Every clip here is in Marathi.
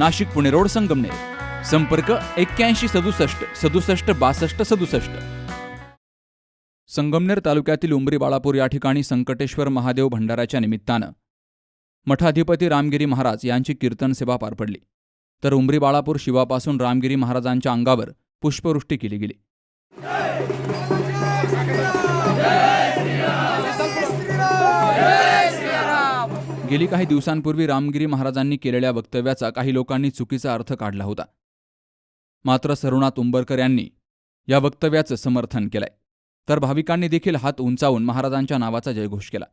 Nashik Pune road Sangamner. संपर्क एक्क्याऐंशी सदुसष्ट सदुसष्ट बासष्ट सदुसष्ट. संगमनेर तालुक्यातील उंबरी बाळापूर या ठिकाणी संकटेश्वर महादेव भंडाराच्या निमित्तानं मठाधिपती रामगिरी महाराज यांची कीर्तन सेवा पार पडली. तर उंबरी बाळापूर शिवापासून रामगिरी महाराजांच्या अंगावर पुष्पवृष्टी केली गेली. गेली काही दिवसांपूर्वी रामगिरी महाराजांनी केलेल्या वक्तव्याचा काही लोकांनी चुकीचा अर्थ काढला होता. मात्र सरुणा तुंबरकर यांनी या वक्तव्याचं समर्थन केलंय. तर भाविकांनी देखील हात उंचावून महाराजांच्या नावाचा जयघोष केला.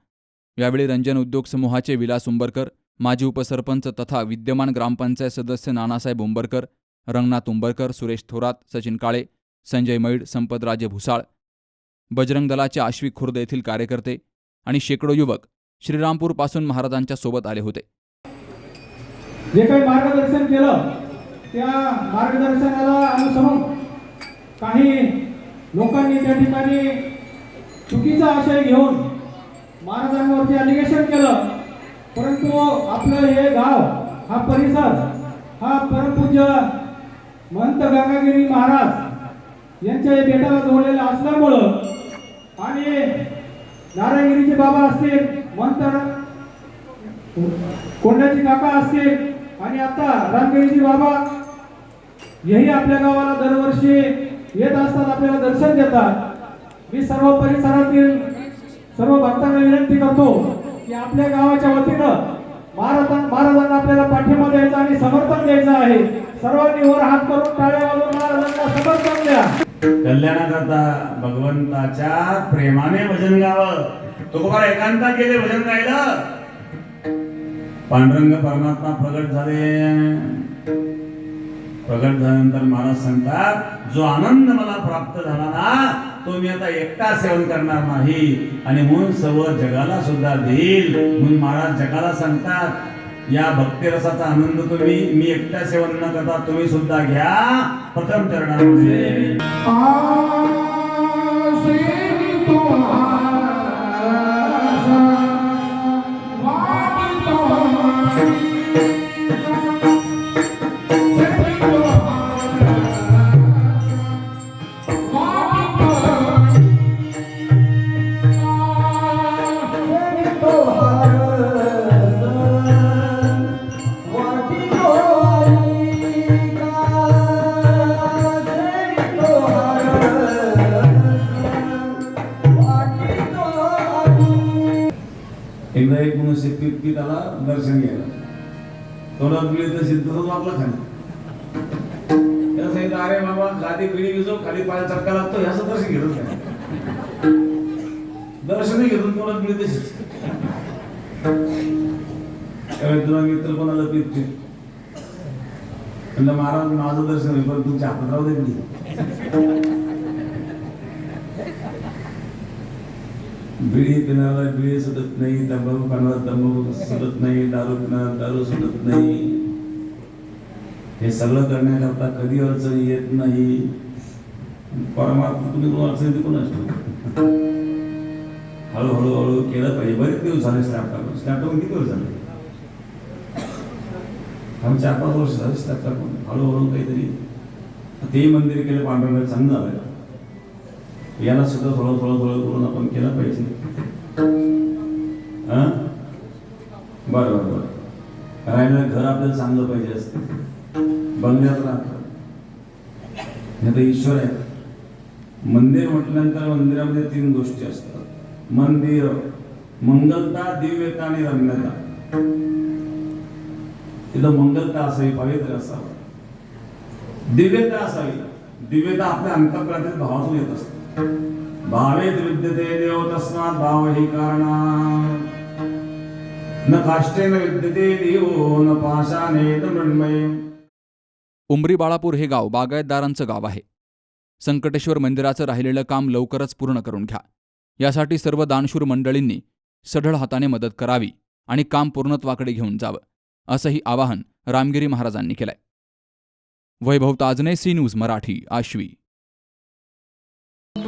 यावेळी रंजन उद्योग समूहाचे विलास उंबरकर माजी उपसरपंच तथा विद्यमान ग्रामपंचायत सदस्य नानासाहेब उंबरकर रंगनाथ उंबरकर सुरेश थोरात सचिन काळे संजय मैड संपतराजे भुसाळ बजरंग दलाचे आश्विक खुर्द येथील कार्यकर्ते आणि शेकडो युवक श्रीरामपूरपासून महाराजांच्या सोबत आले होते. जे काही मार्गदर्शन केलं त्या मार्गदर्शनाला अनुसरून काही लोकांनी त्या ठिकाणी चुकीचा आशय घेऊन महाराजांवरती अलिगेशन केलं. परंतु आपलं हे गाव हा परिसर हा परमपूज्य महंत गंगागिरी महाराज यांच्या या बेटाला जोडलेला असल्यामुळं आणि नारायणगिरीचे बाबा असतील मग तर कोंड्याची काका असतील आणि आता रामगिरीजी बाबा हेही आपल्या गावाला दरवर्षी येत असतात आपल्याला दर्शन देतात. मी सर्व परिसरातील सर्व भक्तांना विनंती करतो की आपल्या गावाच्या वतीनं महाराजां महाराजांना आपल्याला पाठिंबा द्यायचा आणि समर्थन द्यायचं आहे. सर्वांनी वर हात करून टाळ्या वाजवून महाराजांना समर्थन द्या. कल्याणाकरता भगवंताच्या प्रेमाने भजन गावं. तुकोबार एकांता केले भजन गायलं. पांडुरंग परमात्मा प्रगट झाले. प्रगट झाल्यानंतर महाराज सांगतात जो आनंद मला प्राप्त झाला ना तो मी आता एकटा सेवन करणार नाही. आणि म्हणून सर्व जगाला सुद्धा देईल. म्हणून महाराज जगाला सांगतात या भक्तिरसाचा आनंद तुम्ही मी एकटा सेवन न करता तुम्ही सुद्धा घ्या. प्रथम चरणामध्ये एकदा एक मनुष्य की त्याला दर्शन घ्यायला. तोंडात मिळेल तर सिद्ध आपला खाली. त्याला सांगितलं अरे बाबा गादी पिढी घेतो खाली पाय चटका लागतो ह्याचं दर्शन घेतच नाही दर्शनही घेतो तोंडात मिळते त्यावेळी तुला मित्र कोणाला पित म्हणलं महाराज माझं दर्शन आहे पण तुमच्या हातात राहू दे बिडी पिणारा बिडी सुटत नाही तंबाखू खाणारा तंबाखू सुटत नाही दारू पिणारा दारू सुटत नाही. हे सगळं करण्याकरता कधी अडचण येत नाही. परमात्मा तुम्ही कोण अडचण येते कोण असतो हळूहळू हळू केलं पाहिजे. बरेच दिवस झाले स्नॅपटॉप टाकून किती दिवस झाले? आम्ही चार पाच वर्ष झाले स्नॅपटॉप हळूहळू काहीतरी. तेही मंदिर केलं पांढरा चांगलं झालं. याला सुद्धा थोडं थोडं थोडं करून आपण केलं पाहिजे. हा? बरं बरं बरं. राहिलं घर आपल्याला चांगलं पाहिजे असतं. बंगल्यात राहतं. हे तर ईश्वर आहे. मंदिर म्हटल्यानंतर मंदिरामध्ये तीन गोष्टी असतात. मंदिर मंगलता दिव्यता आणि रम्यता. तिथं मंगलता असावी पवित्र असावं. दिव्यता असावी. दिव्यता आपल्या अंतकरणातील भावातून येत असते. भावेत विद्यते देव तस्मात भाव ही कारणा न काष्टेन विद्यते देवो न पाशाने मृण्मये. उमरी बाळापूर हे गाव बागायतदारांचं गाव आहे. संकटेश्वर मंदिराचं राहिलेलं काम लवकरच पूर्ण करून घ्या. यासाठी सर्व दानशूर मंडळींनी सढळ हाताने मदत करावी आणि काम पूर्णत्वाकडे घेऊन जावं असंही आवाहन रामगिरी महाराजांनी केलंय. Vaibhav Tajne C news Marathi Ashwi.